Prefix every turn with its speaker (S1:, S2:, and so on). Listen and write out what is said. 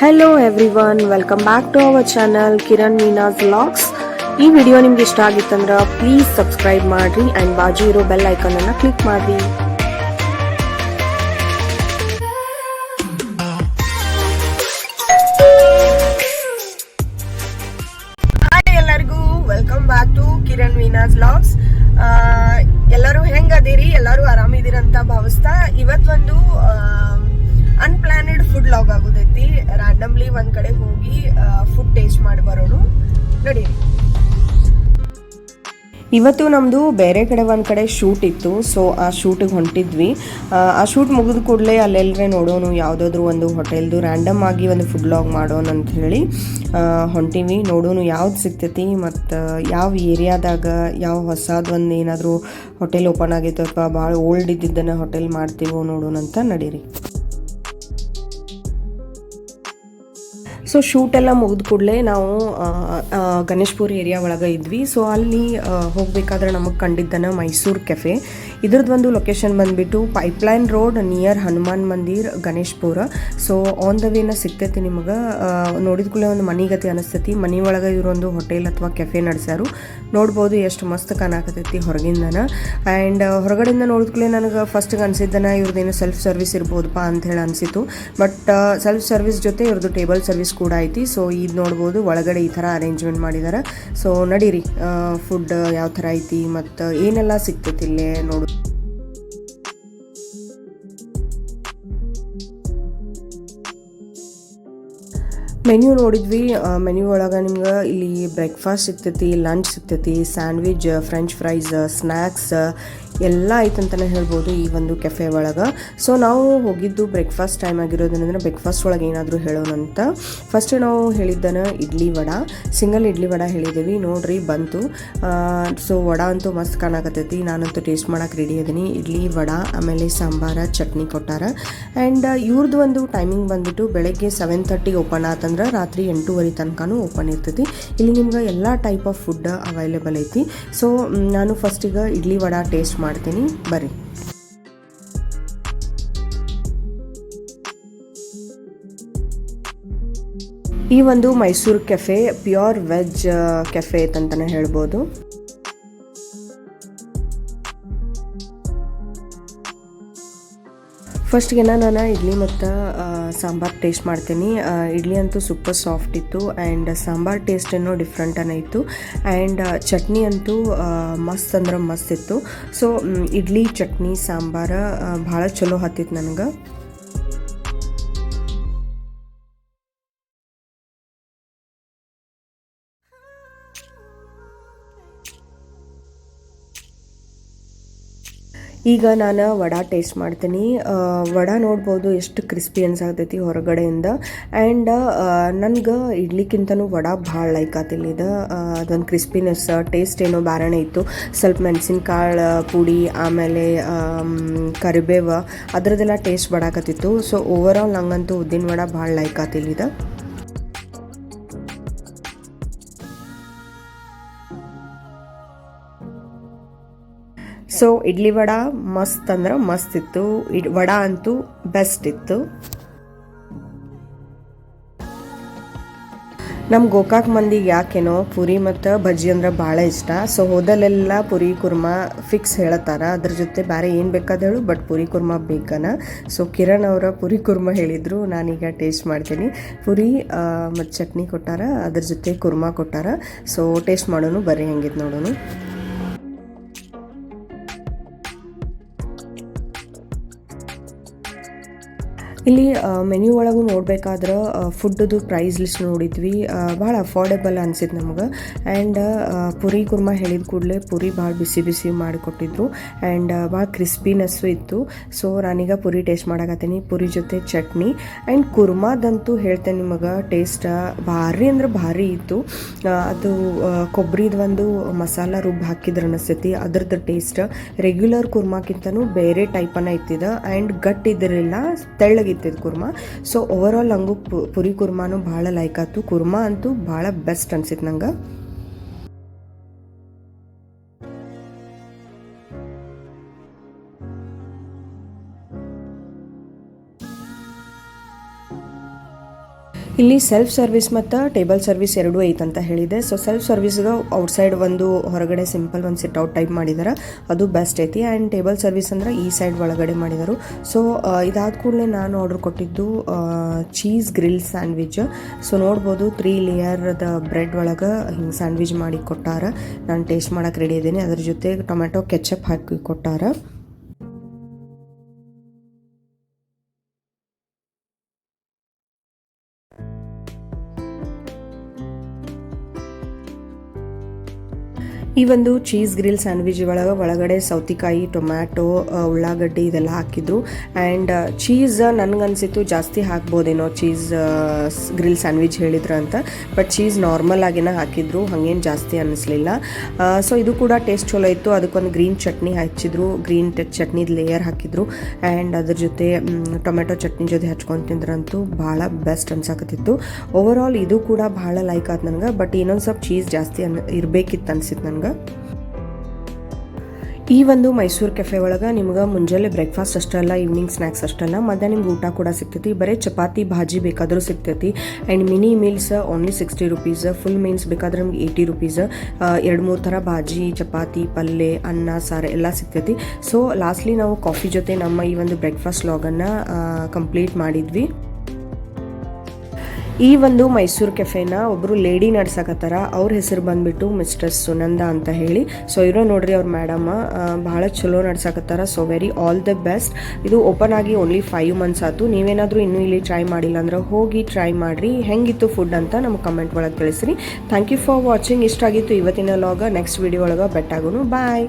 S1: Hello everyone welcome back to our channel Kiran Meena's vlogs ಈ video ನಿಮ್ಗೆ ಇಷ್ಟ ಆಗಿತ್ತಂದ್ರೆ ಪ್ಲೀಸ್ ಸಬ್ಸ್ಕ್ರೈಬ್ ಮಾಡ್ರಿ ಅಂಡ್ ಬಾಜು ಇರೋ ಬೆಲ್ ಐಕಾನ್ ಅನ್ನ ಕ್ಲಿಕ್ ಮಾಡ್ರಿ. ಇವತ್ತು ನಮ್ಮದು ಬೇರೆ ಕಡೆ ಒಂದು ಕಡೆ ಶೂಟ್ ಇತ್ತು. ಸೊ ಆ ಶೂಟಿಗೆ ಹೊಂಟಿದ್ವಿ. ಆ, ಶೂಟ್ ಮುಗಿದ ಕೂಡಲೇ ಅಲ್ಲೆಲ್ಲರೆ ನೋಡೋನು ಯಾವುದಾದ್ರೂ ಒಂದು ಹೋಟೆಲ್ದು ರ್ಯಾಂಡಮ್ ಆಗಿ ಒಂದು ಫುಡ್ ಲಾಗ್ ಮಾಡೋಣ ಅಂತ ಹೇಳಿ ಹೊಂಟೀವಿ. ನೋಡೋನು ಯಾವ್ದು ಸಿಗ್ತೈತಿ ಮತ್ತು ಯಾವ ಏರಿಯಾದಾಗ ಯಾವ ಹೊಸದು ಒಂದು ಏನಾದರೂ ಹೋಟೆಲ್ ಓಪನ್ ಆಗೈತೆ ಅಥವಾ ಭಾಳ ಓಲ್ಡ್ ಇದ್ದಿದ್ದನ್ನು ಹೋಟೆಲ್ ಮಾಡ್ತೀವೋ ನೋಡೋಣ ಅಂತ ನಡೀರಿ. ಸೊ ಎಲ್ಲ ಮುಗಿದ ಕೂಡಲೇ ನಾವು ಗಣೇಶ್ಪುರ ಏರಿಯಾ ಒಳಗೆ ಇದ್ವಿ. ಸೊ ಅಲ್ಲಿ ಹೋಗ್ಬೇಕಾದ್ರೆ ನಮಗೆ ಕಂಡಿದ್ದನ ಮೈಸೂರು ಕೆಫೆ ಇದ್ರದ್ದು ಒಂದು ಲೊಕೇಶನ್ ಬಂದ್ಬಿಟ್ಟು pipeline road near Hanuman Mandir Ganeshpura so on the Vena ಸಿಗ್ತೈತಿ ನಿಮಗೆ. ನೋಡಿದ ಕೂಡಲೇ ಒಂದು ಮನಿಗತಿ ಅನಿಸ್ತೈತಿ. ಮನೆ ಒಳಗೆ ಇವರೊಂದು ಹೋಟೆಲ್ ಅಥವಾ ಕೆಫೆ ನಡೆಸ್ಯಾರು. ನೋಡ್ಬೋದು ಎಷ್ಟು ಮಸ್ತ್ ಕಾಣಕತ್ತೈತಿ ಹೊರಗಿಂದನ. ಆ್ಯಂಡ್ ಹೊರಗಡೆಯಿಂದ ನೋಡಿದ ಕೂಡಲೇ ನನಗೆ ಫಸ್ಟ್ಗೆ ಅನಿಸಿದ್ದನ ಇವ್ರದ್ದೇನು ಸೆಲ್ಫ್ ಸರ್ವಿಸ್ ಇರ್ಬೋದಪ್ಪ ಅಂತ ಹೇಳಿ ಅನಿಸಿತು. ಬಟ್ ಸೆಲ್ಫ್ ಸರ್ವಿಸ್ ಜೊತೆ ಇವ್ರದ್ದು ಟೇಬಲ್ ಸರ್ವಿಸ್ ಕೂಡ ಐತಿ. ಸೊ ಇದು ನೋಡ್ಬೋದು ಒಳಗಡೆ ಈ ಥರ ಅರೇಂಜ್ಮೆಂಟ್ ಮಾಡಿದ್ದಾರೆ ಸೊ ನಡೀರಿ. ಫುಡ್ ಯಾವ ಥರ ಐತಿ ಮತ್ತು ಏನೆಲ್ಲ ಸಿಗ್ತೈತಿ ಇಲ್ಲೇ ನೋಡು. ಮೆನ್ಯೂ ನೋಡಿದ್ವಿ. ಮೆನ್ಯೂ ಒಳಗೆ ನಿಮ್ಗೆ ಇಲ್ಲಿ ಬ್ರೇಕ್ಫಾಸ್ಟ್ ಸಿಗ್ತೈತಿ ಲಂಚ್ ಸಿಗ್ತೈತಿ ಸ್ಯಾಂಡ್ವಿಚ್ ಫ್ರೆಂಚ್ ಫ್ರೈಸ್ ಸ್ನ್ಯಾಕ್ಸ್ ಎಲ್ಲ ಐತಂತಲೇ ಹೇಳ್ಬೋದು ಈ ಒಂದು ಕೆಫೆ ಒಳಗೆ. ಸೊ ನಾವು ಹೋಗಿದ್ದು ಬ್ರೇಕ್ಫಾಸ್ಟ್ ಟೈಮ್ ಆಗಿರೋದರಿಂದ ಬ್ರೇಕ್ಫಾಸ್ಟ್ ಒಳಗೆ ಏನಾದರೂ ಹೇಳೋಣಂತ ಫಸ್ಟ್ ನಾವು ಹೇಳಿದ್ದನ ಇಡ್ಲಿ ವಡ. ಸಿಂಗಲ್ ಇಡ್ಲಿ ವಡ ಹೇಳಿದ್ದೀವಿ ನೋಡ್ರಿ, ಬಂತು. ಸೊ ವಡ ಅಂತೂ ಮಸ್ತ್ ಕಾಣಕತ್ತೈತಿ. ನಾನಂತೂ ಟೇಸ್ಟ್ ಮಾಡಕ್ಕೆ ರೆಡಿ ಅದೀನಿ. ಇಡ್ಲಿ ವಡ, ಆಮೇಲೆ ಸಾಂಬಾರ, ಚಟ್ನಿ ಕೊಟ್ಟಾರ. ಆ್ಯಂಡ್ ಇವ್ರದ್ದು ಒಂದು ಟೈಮಿಂಗ್ ಬಂದ್ಬಿಟ್ಟು ಬೆಳಗ್ಗೆ ಸೆವೆನ್ ತರ್ಟಿಗೆ ಓಪನ್ ಆತಂದ್ರೆ ರಾತ್ರಿ ಎಂಟೂವರೆ ತನಕನೂ ಓಪನ್ ಇರ್ತೈತಿ. ಇಲ್ಲಿ ನಿಮ್ಗೆ ಎಲ್ಲ ಟೈಪ್ ಆಫ್ ಫುಡ್ ಅವೈಲೇಬಲ್ ಐತಿ. ಸೊ ನಾನು ಫಸ್ಟಿಗೆ ಇಡ್ಲಿ ವಡ ಟೇಸ್ಟ್ ಮಾಡ್ತೀನಿ. ಬರ್ರಿ. ಈ ಒಂದು Mysuru cafe pure veg cafe ಅಂತಲೇ ಹೇಳ್ಬೋದು. ಫಸ್ಟ್ಗೆ ನಾನು ಇಡ್ಲಿ ಮತ್ತು ಸಾಂಬಾರ್ ಟೇಸ್ಟ್ ಮಾಡ್ತೀನಿ. ಇಡ್ಲಿ ಅಂತೂ ಸೂಪರ್ ಸಾಫ್ಟ್ ಇತ್ತು ಆ್ಯಂಡ್ ಸಾಂಬಾರ್ ಟೇಸ್ಟ್ ಏನೋ ಡಿಫ್ರೆಂಟ್ ಅನ್ನೋ ಇತ್ತು. ಆ್ಯಂಡ್ ಚಟ್ನಿ ಅಂತೂ ಮಸ್ತ್ ಅಂದ್ರೆ ಮಸ್ತ್ ಇತ್ತು. ಸೊ ಇಡ್ಲಿ, ಚಟ್ನಿ, ಸಾಂಬಾರ ಭಾಳ ಚಲೋ ಹತ್ತಿತ್ತು ನನಗೆ. ಈಗ ನಾನು ವಡಾ ಟೇಸ್ಟ್ ಮಾಡ್ತೀನಿ. ವಡ ನೋಡ್ಬೋದು ಎಷ್ಟು ಕ್ರಿಸ್ಪಿ ಅನ್ಸಾಗ್ತೈತಿ ಹೊರಗಡೆಯಿಂದ. ಆ್ಯಂಡ್ ನನ್ಗೆ ಇಡ್ಲಿಕ್ಕಿಂತನೂ ವಡ ಭಾಳ ಲೈಕ್ ಆತಿಲ್ಲ. ಅದೊಂದು ಕ್ರಿಸ್ಪಿನೆಸ್ ಟೇಸ್ಟ್ ಏನೋ ಬ್ಯಾರಣೆ ಇತ್ತು. ಸ್ವಲ್ಪ ಮೆಣಸಿನ್ಕಾಳು ಪುಡಿ ಆಮೇಲೆ ಆಮ್, ಕರಿಬೇವು ಅದರದ್ದೆಲ್ಲ ಟೇಸ್ಟ್ ಬಡಾಕತ್ತಿತ್ತು ಸೊ ಓವರ್ ಆಲ್ ನಂಗಂತೂ ಉದ್ದಿನ ವಡ ಭಾಳ ಲೈಕ್ ಆತಿಲ್ಲ ಸೊ ಇಡ್ಲಿ ವಡ ಮಸ್ತ್ ಅಂದ್ರೆ ಮಸ್ತ್ ಇತ್ತು. ಇಡ್, ವಡ ಅಂತೂ ಬೆಸ್ಟ್ ಇತ್ತು. ನಮ್ಮ ಗೋಕಾಕ್ ಮಂದಿಗೆ ಯಾಕೇನೋ ಪುರಿ ಮತ್ತು ಬಜ್ಜಿ ಅಂದ್ರೆ ಭಾಳ ಇಷ್ಟ. ಸೊ ಹೋದಲ್ಲೆಲ್ಲ ಪುರಿ ಕುರ್ಮಾ ಫಿಕ್ಸ್ ಹೇಳತ್ತಾರ. ಅದ್ರ ಜೊತೆ ಬೇರೆ ಏನು ಬೇಕಾದ ಹೇಳು ಬಟ್ ಪುರಿ ಕುರ್ಮಾ ಬೇಕನ. ಸೊ ಕಿರಣ್ ಅವರ ಪುರಿ ಕುರ್ಮಾ ಹೇಳಿದರು. ನಾನೀಗ ಟೇಸ್ಟ್ ಮಾಡ್ತೀನಿ. ಪುರಿ ಮತ್ತು ಚಟ್ನಿ ಕೊಟ್ಟಾರ. ಅದ್ರ ಜೊತೆ ಕುರ್ಮಾ ಕೊಟ್ಟಾರ. ಸೊ ಟೇಸ್ಟ್ ಮಾಡೋನು ಬರೀ ಹೆಂಗಿತ್ತು ನೋಡೋನು. ಇಲ್ಲಿ ಮೆನ್ಯೂ ಒಳಗೂ ನೋಡ್ಬೇಕಾದ್ರೆ ಫುಡ್ದು ಪ್ರೈಸ್ ಲಿಸ್ಟ್ ನೋಡಿದ್ವಿ. ಭಾಳ ಅಫೋರ್ಡೆಬಲ್ ಅನ್ಸಿತ್ತು ನಮ್ಗೆ. ಆ್ಯಂಡ್ ಪುರಿ ಕುರ್ಮಾ ಹೇಳಿದ ಕೂಡಲೇ ಪುರಿ ಭಾಳ ಬಿಸಿ ಬಿಸಿ ಮಾಡಿಕೊಟ್ಟಿದ್ರು. ಆ್ಯಂಡ್ ಭಾಳ ಕ್ರಿಸ್ಪಿನೆಸ್ಸು ಇತ್ತು. ಸೊ ನಾನೀಗ ಪುರಿ ಟೇಸ್ಟ್ ಮಾಡಕತ್ತೀನಿ. ಪುರಿ ಜೊತೆ ಚಟ್ನಿ. ಆ್ಯಂಡ್ ಕುರ್ಮಾದಂತೂ ಹೇಳ್ತೇನೆ ನಿಮಗೆ ಟೇಸ್ಟ್ ಭಾರಿ ಅಂದ್ರೆ ಭಾರಿ ಇತ್ತು. ಅದು ಕೊಬ್ಬರಿದು ಒಂದು ಮಸಾಲ ರುಬ್ಬಿ ಹಾಕಿದ್ರೆ ಅನಿಸ್ತೈತಿ. ಅದ್ರದ್ದು ಟೇಸ್ಟ್ ರೆಗ್ಯುಲರ್ ಕುರ್ಮಾಕ್ಕಿಂತನೂ ಬೇರೆ ಟೈಪನ್ನ ಇತ್ತಿದೆ. ಆ್ಯಂಡ್ ಗಟ್ ಇದ್ದಿರಲಿಲ್ಲ ತೆಳ್ಳಗಿತ್ತಿದ್ದು ಕುರ್ಮಾ. ಸೊ ಓವರ್ ಆಲ್ ನಂಗೂ ಪುರಿ ಕುರ್ಮಾನು ಭಾಳ ಲೈಕ್ ಆಯ್ತು. ಕುರ್ಮಾ ಅಂತೂ ಭಾಳ ಬೆಸ್ಟ್ ಅನ್ಸಿತ್ತು ನಂಗೆ. ಇಲ್ಲಿ ಸೆಲ್ಫ್ ಸರ್ವಿಸ್ ಮತ್ತು ಟೇಬಲ್ ಸರ್ವಿಸ್ ಎರಡೂ ಅಂತ ಹೇಳಿದೆ. ಸೊ ಸೆಲ್ಫ್ ಸರ್ವಿಸ್ಗೆ ಔಟ್ಸೈಡ್ ಒಂದು ಹೊರಗಡೆ ಸಿಂಪಲ್ ಒಂದು ಸಿಟ್ ಔಟ್ ಟೈಪ್ ಮಾಡಿದಾರೆ. ಅದು ಬೆಸ್ಟ್ ಐತಿ. ಆ್ಯಂಡ್ ಟೇಬಲ್ ಸರ್ವಿಸ್ ಅಂದ್ರೆ ಈ ಸೈಡ್ ಒಳಗಡೆ ಮಾಡಿದರು. ಸೊ ಇದಾದ ಕೂಡಲೇ ನಾನು ಆರ್ಡರ್ ಕೊಟ್ಟಿದ್ದು ಚೀಸ್ ಗ್ರಿಲ್ ಸ್ಯಾಂಡ್ವಿಚ್ ಸೊ ನೋಡ್ಬೋದು ತ್ರೀ ಲೇಯರ್ದ ಬ್ರೆಡ್ ಒಳಗೆ ಹಿಂಗೆ ಸ್ಯಾಂಡ್ವಿಚ್ ಮಾಡಿ ಕೊಟ್ಟಾರ. ನಾನು ಟೇಸ್ಟ್ ಮಾಡಕ್ಕೆ ರೆಡಿ ಇದ್ದೀನಿ. ಅದ್ರ ಜೊತೆ ಟೊಮೆಟೊ ಕೆಚಪ್ ಹಾಕಿ ಕೊಟ್ಟಾರ. ಈ ಒಂದು ಚೀಸ್ ಗ್ರಿಲ್ ಸ್ಯಾಂಡ್ವಿಚ್ ಒಳಗೆ ಒಳಗಡೆ ಸೌತಿಕಾಯಿ, ಟೊಮ್ಯಾಟೊ ಉಳ್ಳಾಗಡ್ಡಿ ಇದೆಲ್ಲ ಹಾಕಿದ್ರು. ಆ್ಯಂಡ್ ಚೀಸ್ ನನಗನ್ಸಿತ್ತು ಜಾಸ್ತಿ ಹಾಕ್ಬೋದೇನೋ ಚೀಸ್ ಗ್ರಿಲ್ ಸ್ಯಾಂಡ್ವಿಚ್ ಹೇಳಿದ್ರು ಅಂತ. ಬಟ್ ಚೀಸ್ ನಾರ್ಮಲ್ ಆಗಿನ ಹಾಕಿದ್ರು, ಹಾಗೇನು ಜಾಸ್ತಿ ಅನ್ನಿಸ್ಲಿಲ್ಲ ಸೊ ಇದು ಕೂಡ ಟೇಸ್ಟ್ ಚಲೋ ಇತ್ತು. ಅದಕ್ಕೊಂದು ಗ್ರೀನ್ ಚಟ್ನಿ ಹಚ್ಚಿದ್ರು. ಗ್ರೀನ್ ಚಟ್ನಿದ ಲೇಯರ್ ಹಾಕಿದ್ರು. ಆ್ಯಂಡ್ ಅದ್ರ ಜೊತೆ ಟೊಮೆಟೊ ಚಟ್ನಿ ಜೊತೆ ಹಚ್ಕೊಂಡು ತಿಂದ್ರಂತೂ ಭಾಳ ಬೆಸ್ಟ್ ಅನ್ಸಕತ್ತಿತ್ತು. ಓವರ್ ಆಲ್ ಇದು ಕೂಡ ಭಾಳ ಲೈಕ್ ಆಯ್ತು ನನಗೆ. ಬಟ್ ಇನ್ನೊಂದು ಸ್ವಲ್ಪ ಚೀಸ್ ಜಾಸ್ತಿ ಅನ್ ಇರಬೇಕಿತ್ತು ಅನ್ಸಿತ್ತು ನನಗೆ. ಈ ಒಂದು ಮೈಸೂರು ಕೆಫೆ ಒಳಗೆ ನಿಮ್ಗೆ ಮುಂಜಾನೆ ಬ್ರೇಕ್ಫಾಸ್ಟ್ ಅಷ್ಟಲ್ಲ ಈವ್ನಿಂಗ್ ಸ್ನ್ಯಾಕ್ಸ್ ಅಷ್ಟಲ್ಲ ಮತ್ತೆ ನಿಮ್ಗೆ ಊಟ ಕೂಡ ಸಿಗ್ತೈತಿ. ಬರೀ ಚಪಾತಿ, ಭಾಜಿ ಬೇಕಾದರೂ ಸಿಗ್ತೈತಿ. And mini meals only sixty rupees full meals ಬೇಕಾದ್ರೆ ನಿಮ್ಗೆ ಏಯ್ಟಿ ರುಪೀಸ್ ಎರಡು, ಮೂರು ಥರ ಭಾಜಿ, ಚಪಾತಿ ಪಲ್ಯ ಅನ್ನ, ಸಾರು ಎಲ್ಲ ಸಿಗ್ತೈತಿ. ಸೊ ಲಾಸ್ಟ್ಲಿ ನಾವು ಕಾಫಿ ಜೊತೆ ನಮ್ಮ ಈ ಒಂದು ಬ್ರೇಕ್ಫಾಸ್ಟ್ ಲಾಗನ್ನು ಕಂಪ್ಲೀಟ್ ಮಾಡಿದ್ವಿ. ಈ ಒಂದು ಮೈಸೂರು ಕೆಫೆನ ಒಬ್ಬರು ಲೇಡಿ ನಡ್ಸಕತ್ತಾರ. ಅವ್ರ ಹೆಸರು ಬಂದ್ಬಿಟ್ಟು ಮಿಸ್ಟರ್ ಸುನಂದ ಅಂತ ಹೇಳಿ. ಸೊ ಇರೋ ನೋಡ್ರಿ ಅವ್ರ ಮೇಡಮ್ ಭಾಳ ಚಲೋ ನಡ್ಸಕತ್ತಾರ. So very all the best ಇದು ಓಪನ್ ಆಗಿ ಓನ್ಲಿ ಫೈವ್ ಮಂತ್ಸ್ ಆಯ್ತು. ನೀವೇನಾದರೂ ಇನ್ನೂ ಇಲ್ಲಿ ಟ್ರೈ ಮಾಡಿಲ್ಲ ಅಂದ್ರೆ ಹೋಗಿ ಟ್ರೈ ಮಾಡಿರಿ. ಹೆಂಗಿತ್ತು ಫುಡ್ ಅಂತ ನಮಗೆ ಕಮೆಂಟ್ ಒಳಗೆ ತಿಳಿಸ್ರಿ. ಥ್ಯಾಂಕ್ ಯು ಫಾರ್ ವಾಚಿಂಗ್ ಇಷ್ಟ ಆಗಿತ್ತು ಇವತ್ತಿನ ಲಾಗ ನೆಕ್ಸ್ಟ್ ವಿಡಿಯೋ ಒಳಗೆ ಬೆಟ್ಟಾಗೋನು. ಬಾಯ್